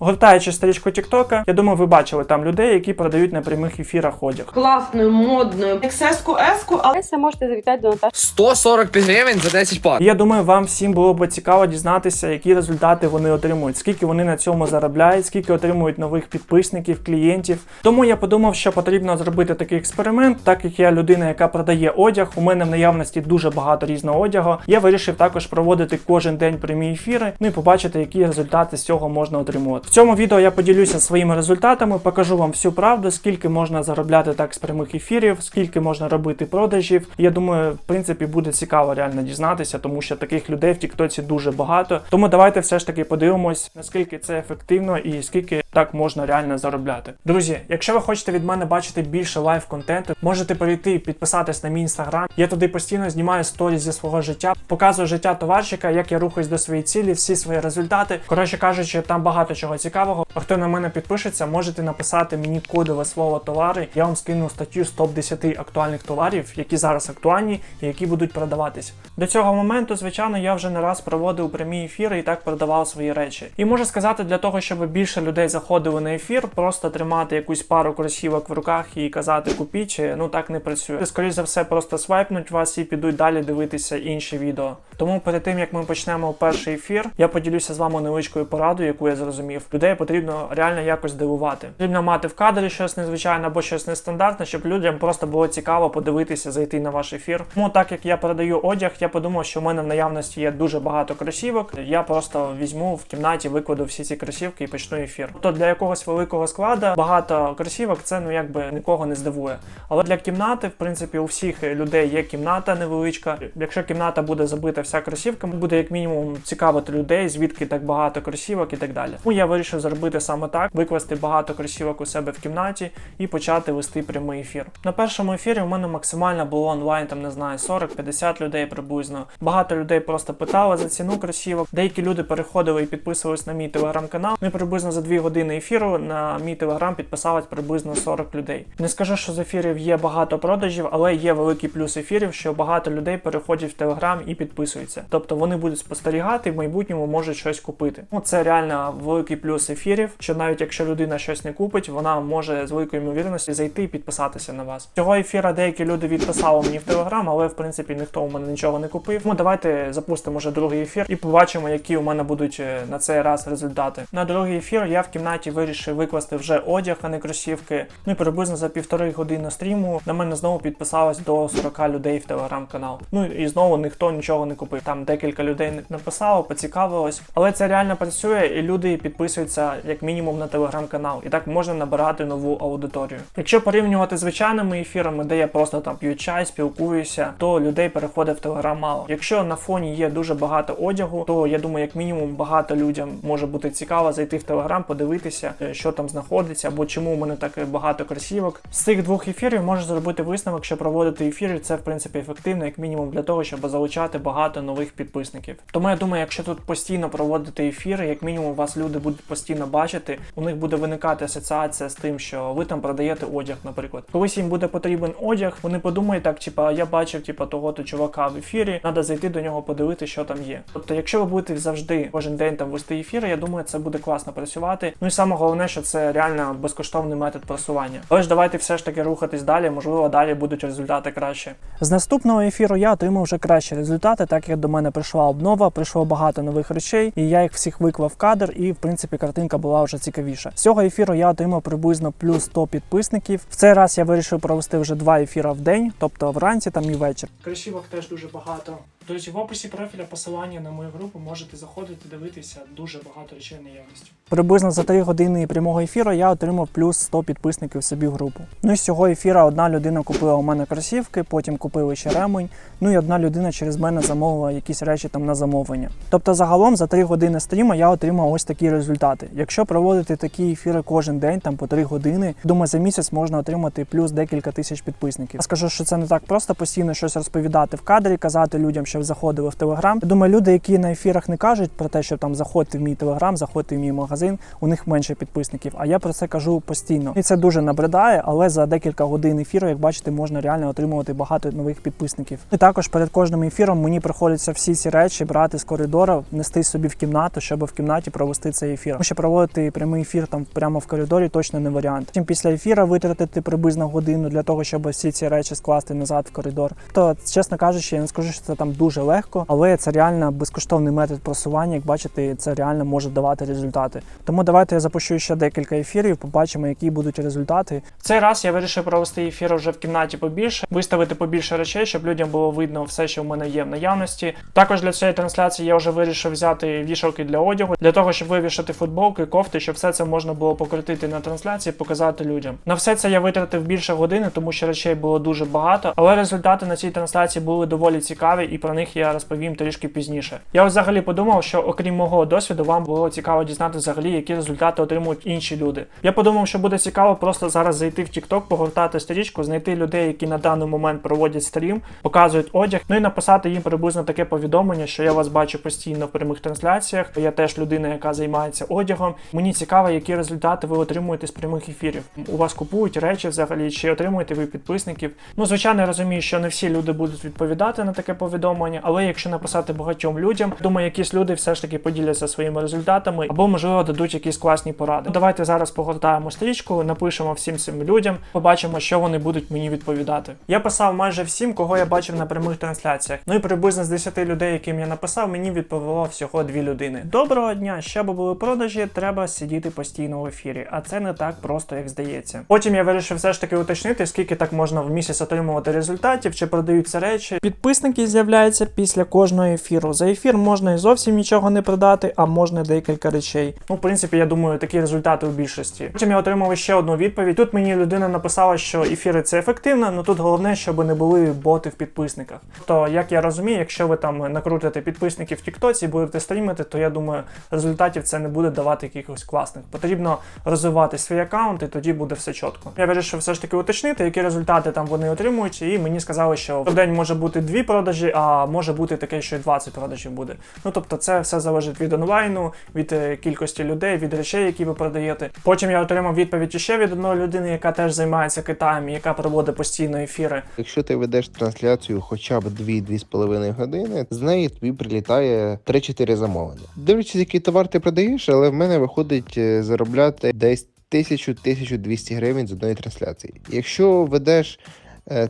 Гортаючи стрічку Тіктока, я думаю, ви бачили там людей, які продають на прямих ефірах одяг. класною, модною, XS-ку, S-ку, але Леся, можете завітати до Наташі. 145 гривень за 10 пар. І я думаю, вам всім було б цікаво дізнатися, які результати вони отримують, скільки вони на цьому заробляють, скільки отримують нових підписників, клієнтів. Тому я подумав, що потрібно зробити такий експеримент, так як я людина, яка продає одяг. У мене в наявності дуже багато різного одягу. Я вирішив також проводити кожен день прямі ефіри, ну і побачити, які результати з цього можна отримувати. В цьому відео я поділюся своїми результатами, покажу вам всю правду, скільки можна заробляти так з прямих ефірів, скільки можна робити продажів. Я думаю, в принципі, буде цікаво реально дізнатися, тому що таких людей в Тіктоці дуже багато. Тому давайте все ж таки подивимось, наскільки це ефективно і скільки так можна реально заробляти. Друзі, якщо ви хочете від мене бачити більше лайв контенту, можете перейти і підписатись на мій інстаграм. Я туди постійно знімаю сторіс зі свого життя, показую життя товарщика, як я рухаюсь до своєї цілі, всі свої результати. Коротше кажучи, там багато чого цікавого. Хто на мене підпишеться, можете написати мені кодове слово товари. Я вам скину статтю з топ 10 актуальних товарів, які зараз актуальні і які будуть продаватись. До цього моменту, звичайно, я вже не раз проводив прямі ефіри і так продавав свої речі. І можу сказати, для того, щоб більше людей заходили на ефір, просто тримати якусь пару кросівок в руках і казати купіть, ну так не працює. Скоріше за все, просто свайпнуть вас і підуть далі дивитися інші відео. Тому перед тим як ми почнемо перший ефір, я поділюся з вами невеличкою порадою, яку я зрозумів. Людей потрібно реально якось дивувати. Потрібно мати в кадрі щось незвичайне або щось нестандартне, щоб людям просто було цікаво подивитися, зайти на ваш ефір. Тому так як я продаю одяг, я подумав, що в мене в наявності є дуже багато кросівок. Я просто візьму в кімнаті, викладу всі ці кросівки і почну ефір. Тобто для якогось великого складу багато кросівок це ну якби нікого не здивує. Але для кімнати, в принципі, у всіх людей є кімната невеличка. Якщо кімната буде забита вся кросівками, буде як мінімум цікавити людей, звідки так багато кросівок і так далі. Тому я вирішив зробити саме так: викласти багато кросівок у себе в кімнаті і почати вести прямий ефір. На першому ефірі у мене максимально було онлайн, там не знаю, 40-50 людей приблизно. Багато людей просто питали за ціну кросівок. Деякі люди переходили і підписувались на мій телеграм-канал. І приблизно за 2 години ефіру на мій телеграм підписалось приблизно 40 людей. Не скажу, що з ефірів є багато продажів, але є великий плюс ефірів, що багато людей переходять в телеграм і підписуються. Тобто вони будуть спостерігати в майбутньому можуть щось купити. Ну це реально великий плюс ефірів, що навіть якщо людина щось не купить, вона може з великою ймовірністю зайти і підписатися на вас. Цього ефіра деякі люди відписали мені в телеграм, але в принципі ніхто у мене нічого не купив. Тому давайте запустимо вже другий ефір і побачимо, які у мене будуть е, на цей раз результати. На другий ефір я в кімнаті вирішив викласти вже одяг, а не кросівки. Ну і приблизно за півтори години стріму на мене знову підписалось до 40 людей в телеграм-канал. Ну і знову ніхто нічого не купив. Там декілька людей написало, поцікавилось. Але це реально працює, і люди підписуються як мінімум на телеграм-канал. І так можна набирати нову аудиторію. Якщо порівнювати з звичайними ефірами, де я просто там п'ю чай, спілкуюся, то людей переходить в телеграм мало. Якщо на фоні є дуже багато одягу, то я думаю, як мінімум багато людям може бути цікаво зайти в телеграм, подивитися, е, що там знаходиться, або чому у мене так багато кросівок. З цих двох ефірів можна зробити висновок, що проводити ефіри це в принципі ефективно, як мінімум для того, щоб залучати багато нових підписників. Тому я думаю, якщо тут постійно проводити ефіри, як мінімум вас люди будуть постійно бачити, у них буде виникати асоціація з тим, що ви там продаєте одяг, наприклад. Колись їм буде потрібен одяг, вони подумають так, типа я бачив, типа того-то чувака в ефірі, треба зайти до нього, подивитися, що там є. Тобто, якщо ви будете завжди кожен день там вести ефіри, я думаю, це буде класно працювати. Ну і саме головне, що це реально безкоштовний метод просування. Але ж давайте все ж таки рухатись далі, можливо, далі будуть результати краще. З наступного ефіру я отримав вже кращі результати, так як до мене прийшла обнова, прийшло багато нових речей, і я їх всіх виклав в кадр, і в принципі картинка була вже цікавіша. З цього ефіру я отримав приблизно плюс 100 підписників. В цей раз я вирішив провести вже два ефіра в день, тобто вранці там і вечір. Красивок теж дуже багато. Друзі, в описі профіля посилання на мою групу можете заходити, дивитися дуже багато речей наявності. Приблизно за 3 години прямого ефіру я отримав плюс 100 підписників собі в групу. Ну і з цього ефіра одна людина купила у мене кросівки, потім купили ще ремень. Ну і одна людина через мене замовила якісь речі там на замовлення. Тобто, загалом за 3 години стріму я отримав ось такі результати. Якщо проводити такі ефіри кожен день, там по 3 години, думаю, за місяць можна отримати плюс декілька тисяч підписників. Я скажу, що це не так просто постійно щось розповідати в кадрі, казати людям, що щоб заходили в Телеграм. Думаю, люди, які на ефірах не кажуть про те, що там заходьте в мій телеграм, заходьте в мій магазин, у них менше підписників. А я про це кажу постійно. І це дуже набридає, але за декілька годин ефіру, як бачите, можна реально отримувати багато нових підписників. І також перед кожним ефіром мені приходиться всі ці речі брати з коридору, нести собі в кімнату, щоб в кімнаті провести цей ефір. Тому проводити прямий ефір там прямо в коридорі точно не варіант. Потім після ефіра витратити приблизно годину для того, щоб всі ці речі скласти назад в коридор. То чесно кажучи, я не скажу, що це там дуже легко, але це реально безкоштовний метод просування. Як бачите, це реально може давати результати. Тому давайте я запущу ще декілька ефірів, побачимо, які будуть результати. В цей раз я вирішив провести ефір вже в кімнаті побільше, виставити побільше речей, щоб людям було видно все, що в мене є в наявності. Також для цієї трансляції я вже вирішив взяти вішалки для одягу, для того, щоб вивішати футболки, кофти, щоб все це можна було покрутити на трансляції, показати людям. На все це я витратив більше години, тому що речей було дуже багато, але результати на цій трансляції були доволі цікаві, і про них я розповім трішки пізніше. Я взагалі подумав, що окрім мого досвіду, вам було цікаво дізнатися взагалі, які результати отримують інші люди. Я подумав, що буде цікаво просто зараз зайти в TikTok, погортати стрічку, знайти людей, які на даний момент проводять стрім, показують одяг, ну і написати їм приблизно таке повідомлення, що я вас бачу постійно в прямих трансляціях. Я теж людина, яка займається одягом. Мені цікаво, які результати ви отримуєте з прямих ефірів. У вас купують речі взагалі, чи отримуєте ви підписників. Ну, звичайно, я розумію, що не всі люди будуть відповідати на таке повідомлення, але якщо написати багатьом людям, думаю, якісь люди все ж таки поділяться своїми результатами або, можливо, дадуть якісь класні поради. Давайте зараз погортаємо стрічку, напишемо всім цим людям, побачимо, що вони будуть мені відповідати. Я писав майже всім, кого я бачив на прямих трансляціях. Ну і приблизно з 10 людей, яким я написав, мені відповіло всього дві людини. Доброго дня, щоб були продажі, треба сидіти постійно в ефірі, а це не так просто, як здається. Потім я вирішив все ж таки уточнити, скільки так можна в місяць отримувати результатів, чи продаються речі. Підписники з'являються після кожного ефіру. За ефір можна і зовсім нічого не продати, а можна декілька речей. Ну, в принципі, я думаю, такі результати у більшості. Потім я отримав ще одну відповідь. Тут мені людина написала, що ефіри це ефективно, але тут головне, щоб не були боти в підписниках. То, як я розумію, якщо ви там накрутите підписників в Тіктоці будете стрімити, то я думаю, результатів це не буде давати якихось класних. Потрібно розвивати свій аккаунт, і тоді буде все чітко. Я вирішив все ж таки уточнити, які результати там вони отримують, і мені сказали, що в день може бути дві продажі, а може бути таке, що і 20 продажів буде. Ну тобто, це все залежить від онлайну, від е, кількості людей, від речей, які ви продаєте. Потім я отримав відповідь ще від одної людини, яка теж займається Китаєм, яка проводить постійно ефіри. Якщо ти ведеш трансляцію хоча б 2-2,5 години, з неї тобі прилітає 3-4 замовлення. Дивлячись, який товар ти продаєш, але в мене виходить е, заробляти десь 1000-1200 гривень з одної трансляції. Якщо ведеш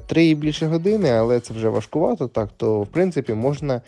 3 і більше години, але це вже важкувато, так то в принципі можна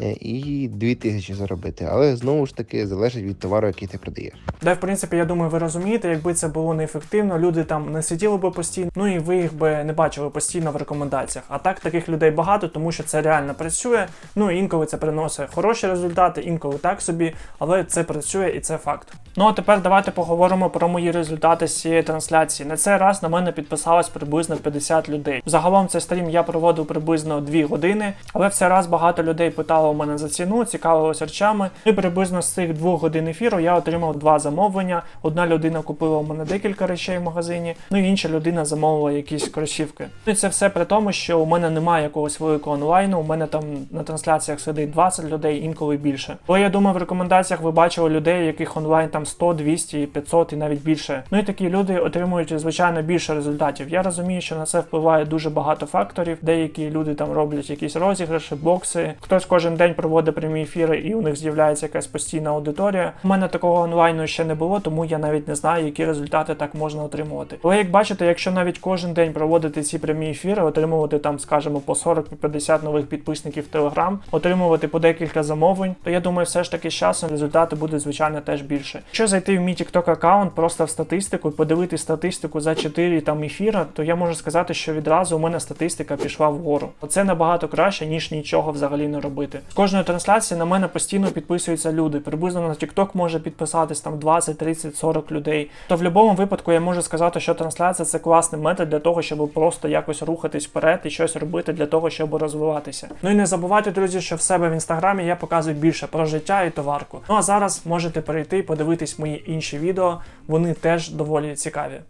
е, і 2000 заробити. Але знову ж таки залежить від товару, який ти продаєш. Де, в принципі, я думаю, ви розумієте, якби це було неефективно, люди там не сиділи би постійно, ну і ви їх би не бачили постійно в рекомендаціях. А так таких людей багато, тому що це реально працює. Ну інколи це приносить хороші результати, інколи так собі, але це працює і це факт. Ну а тепер давайте поговоримо про мої результати з цієї трансляції. На цей раз на мене підписалось приблизно 50 людей. Загалом цей стрім я проводив приблизно 2 години, але в цей раз багато людей питало у мене за ціну, цікавилося речами. І приблизно з цих двох годин ефіру я отримав два замовлення. Одна людина купила у мене декілька речей в магазині, ну і інша людина замовила якісь кросівки. Ну і це все при тому, що у мене немає якогось великого онлайну. У мене там на трансляціях сидить 20 людей, інколи більше. Але я думаю, в рекомендаціях ви бачили людей, яких онлайн там 100, 200, 500 і навіть більше. Ну і такі люди отримують звичайно більше результатів. Я розумію, що на це впливає дуже багато факторів. Деякі люди там роблять якісь розіграші, бокси. Хтось кожен день проводить прямі ефіри, і у них з'являється якась постійна аудиторія. У мене такого онлайну ще не було, тому я навіть не знаю, які результати так можна отримувати. Але як бачите, якщо навіть кожен день проводити ці прямі ефіри, отримувати там, скажімо, по 40-50 нових підписників в Telegram, отримувати по декілька замовлень, то я думаю, все ж таки з часом результати будуть звичайно теж більше. Якщо зайти в мій TikTok аккаунт, просто в статистику і подивити статистику за 4 там ефіра, то я можу сказати, що відразу у мене статистика пішла вгору. Це набагато краще, ніж нічого взагалі не робити. З кожної трансляції на мене постійно підписуються люди. Приблизно на TikTok може підписатись там 20, 30, 40 людей. То в будь-якому випадку я можу сказати, що трансляція це класний метод для того, щоб просто якось рухатись вперед і щось робити для того, щоб розвиватися. Ну і не забувайте, друзі, що в себе в інстаграмі я показую більше про життя і товарку. Ну а зараз можете перейти і подивитись мої інші відео. Вони теж доволі цікаві.